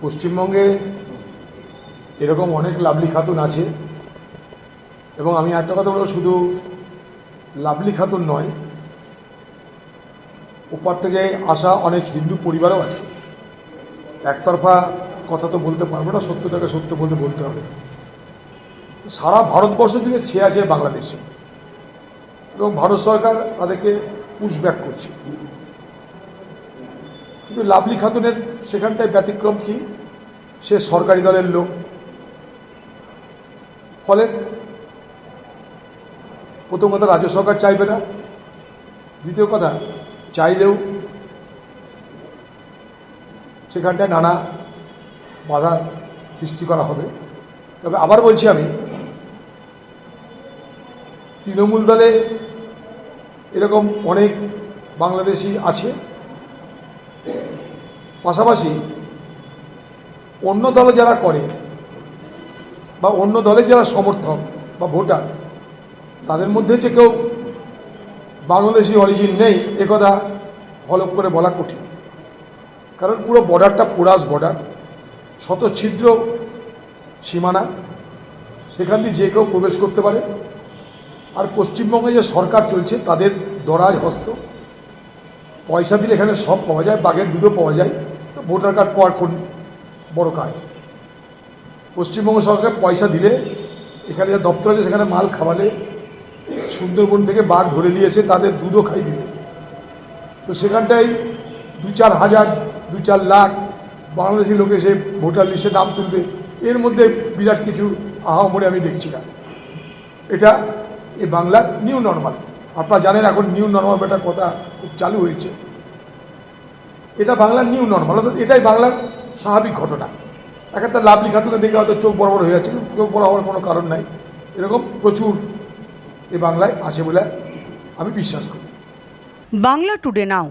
পশ্চিমবঙ্গে এরকম অনেক লাভলি খাতুন আছে। এবং আমি একটা কথা বলব, শুধু লাভলি খাতুন নয়, ওপার থেকে আসা অনেক হিন্দু পরিবারও আছে। একতরফা কথা তো বলতে পারব না, সত্যটাকে সত্য বলতে বলতে হবে। সারা ভারতবর্ষ জুড়ে ছেয়ে আছে বাংলাদেশে। এবং ভারত সরকার তাদেরকে পুশব্যাক করছে। কিন্তু লাভলি খাতুনের সেখানটায় ব্যতিক্রম কি? সে সরকারি দলের লোক। ফলে প্রথম কথা রাজ্য সরকার চাইবে না। দ্বিতীয় কথা, চাইলেও সেখানটায় নানা বাধা সৃষ্টি করা হবে। তবে আবার বলছি আমি, তৃণমূল দলে এরকম অনেক বাংলাদেশি আছে। পাশাপাশি অন্য দলে যারা করে বা অন্য দলে যারা সমর্থক বা ভোটার, তাদের মধ্যে যে কেউ বাংলাদেশি অরিজিন নেই একথা হলপ করে বলা কঠিন। কারণ পুরো বর্ডারটা পোরাস বর্ডার শত ছিদ্র সীমানা, সেখান দিয়ে যে কেউ প্রবেশ করতে পারে। আর পশ্চিমবঙ্গে যে সরকার চলছে, তাদের দরাজ হস্ত, পয়সা দিলে এখানে সব পাওয়া যায়, বাঘের দুধও পাওয়া যায়। ভোটার কার্ড পাওয়ার কোন বড় কাজ। পশ্চিমবঙ্গ সরকার পয়সা দিলে, এখানে যা দপ্তর আছে সেখানে মাল খাওয়ালে, সুন্দরবন থেকে বাঘ ধরে নিয়ে এসে তাদের দুধও খাই দিবে তো সেখানটায় দু চার হাজার, দু চার লাখ বাংলাদেশি লোক এসে ভোটার লিস্টে নাম তুলবে, এর মধ্যে বিরাট কিছু আহামরে আমি দেখছি না। এটা এ বাংলার নিউ নর্মাল। আপনারা জানেন এখন নিউ নর্মাল একটা কথা খুব চালু হয়েছে। এটা বাংলার নিউ নর্মাল অর্থাৎ এটাই বাংলার স্বাভাবিক ঘটনা। একটা লাভলি খাতুকে দেখে হয়তো চোখ বড় বড় হয়ে যাচ্ছে চোখ বড় হওয়ার কোনো কারণ নাই। এরকম প্রচুর এ বাংলায় আছে বলে আমি বিশ্বাস করি। বাংলা টুডে নাও